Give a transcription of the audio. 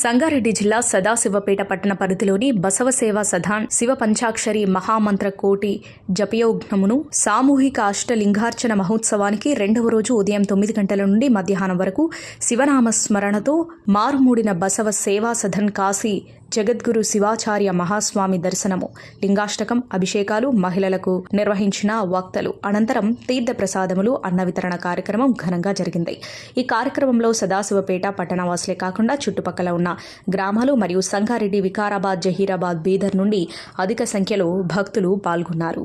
సంగారెడ్డి జిల్లా సదాశివపేట పట్టణ పరిధిలోని బసవ సేవా సధాన్ శివ పంచాక్షరి మహామంత్ర కోటి జపయోగ్నమును సామూహిక అష్టలింగార్చన మహోత్సవానికి రెండవ రోజు ఉదయం తొమ్మిది గంటల నుండి మధ్యాహ్నం వరకు శివనామ స్మరణతో మారుమూడిన బసవ సేవా సదన్ కాశీ జగద్గురు శివాచార్య మహాస్వామి దర్శనము లింగాష్టకం అభిషేకాలు మహిళలకు నిర్వహించిన వక్తలు. అనంతరం తీర్థ ప్రసాదములు అన్న వితరణ కార్యక్రమం ఘనంగా జరిగింది. ఈ కార్యక్రమంలో సదాశివపేట పట్టణవాసులే కాకుండా చుట్టుపక్కల ఉన్న గ్రామాలు మరియు సంగారెడ్డి వికారాబాద్ జహీరాబాద్ బీదర్ నుండి అధిక సంఖ్యలో భక్తులు పాల్గొన్నారు.